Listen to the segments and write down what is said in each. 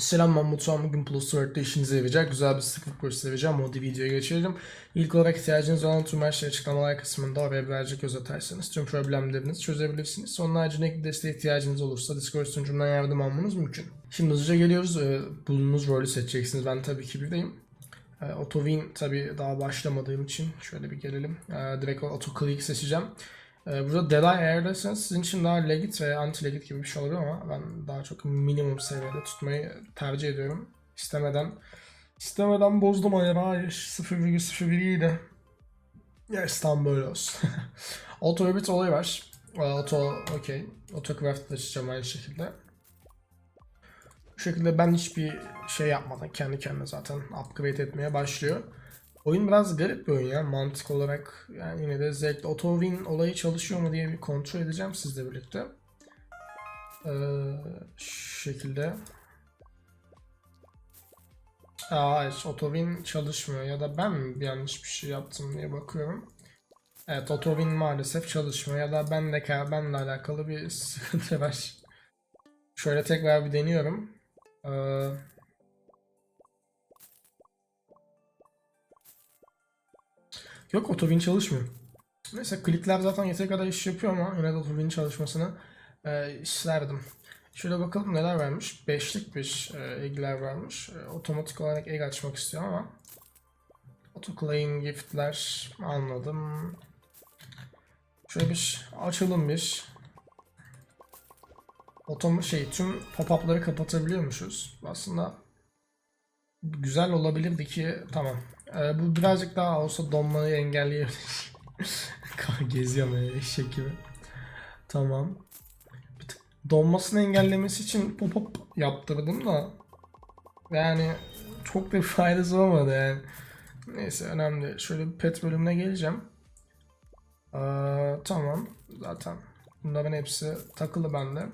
Selam ben Mutfağım. Bugün Plus Work'ta işinize yarayacak güzel bir sıklık göstereceğim. O videoya geçelim. İlk olarak ihtiyacınız olan tüm her şey açıklamalar kısmında oraya birazcık göz atarsanız tüm problemlerinizi çözebilirsiniz. Onun haricinde desteğe ihtiyacınız olursa Discord sunucumdan yardım almanız mümkün. Şimdi hızlıca geliyoruz. Ee, Bulunduğunuz rolü seçeceksiniz. Ben tabii ki birdeyim. Ee, Autovin tabii daha başlamadığım için şöyle bir gelelim. Ee, direkt Auto Click seçeceğim. Ee, burada delay ayarlarsanız sizin için daha legit ve anti legit gibi bir şey olabilir ama ben daha çok minimum seviyede tutmayı tercih ediyorum. İstemeden istemeden bozdum ayarı. Hayır 0,01 iyi de. Yes tam böyle olsun. Auto Orbit olayı var. Auto okey. Autocraft açacağım aynı şekilde. Bu şekilde ben hiçbir şey yapmadan kendi kendine zaten upgrade etmeye başlıyor. Oyun biraz garip bir oyun ya mantık olarak yani yine de zevkli. Auto win olayı çalışıyor mu diye bir kontrol edeceğim sizle birlikte. Ee, şu şekilde. Aa, hayır auto win çalışmıyor ya da ben mi yanlış bir şey yaptım diye bakıyorum. Evet auto win maalesef çalışmıyor ya da ben de benle alakalı bir sıkıntı var. Şöyle tekrar bir deniyorum. Ee, Yok otowin çalışmıyor. Neyse klikler zaten yeteri kadar iş yapıyor ama yine de otowin çalışmasını e, isterdim. Şöyle bakalım neler vermiş. Beşlik bir e, egler vermiş. E, otomatik olarak egg açmak istiyorum ama autoclaim giftler anladım. Şöyle bir açalım bir. Otom şey tüm pop-up'ları kapatabiliyormuşuz. Aslında güzel olabilirdi ki tamam. Ee, bu birazcık daha olsa donmayı engelleyebilir. Geziyorum öyle eşek gibi. Tamam. Donmasını engellemesi için pop-up yaptırdım da yani çok da bir faydası olmadı yani. Neyse önemli. Şöyle bir pet bölümüne geleceğim. Ee, tamam. Zaten bunların hepsi takılı bende.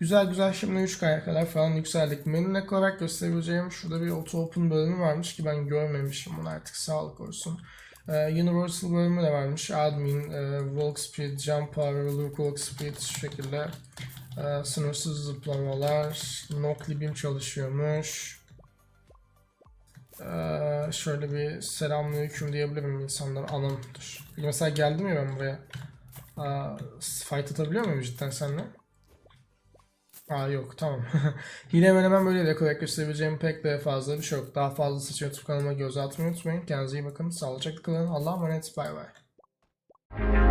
Güzel güzel şimdi 3K'ya kadar falan yükseldik. Menü olarak gösterebileceğim şurada bir auto open bölümü varmış ki ben görmemişim bunu artık sağlık olsun. Ee, Universal bölümü de varmış. Admin, e, walk speed, jump power, loop walk speed şu şekilde. Ee, sınırsız zıplamalar, Noclibim çalışıyormuş. Ee, şöyle bir selamünaleyküm diyebilirim insanlar. Anam dur. Mesela geldim ya ben buraya. Aa, fight atabiliyor muyum cidden seninle? Aa yok tamam. Yine hemen hemen böyle dekoratif gösterebileceğim pek de fazla bir şey yok. Daha fazlası için YouTube kanalıma göz atmayı unutmayın. Kendinize iyi bakın. Sağlıcakla kalın. Allah'a emanet. Bay bay.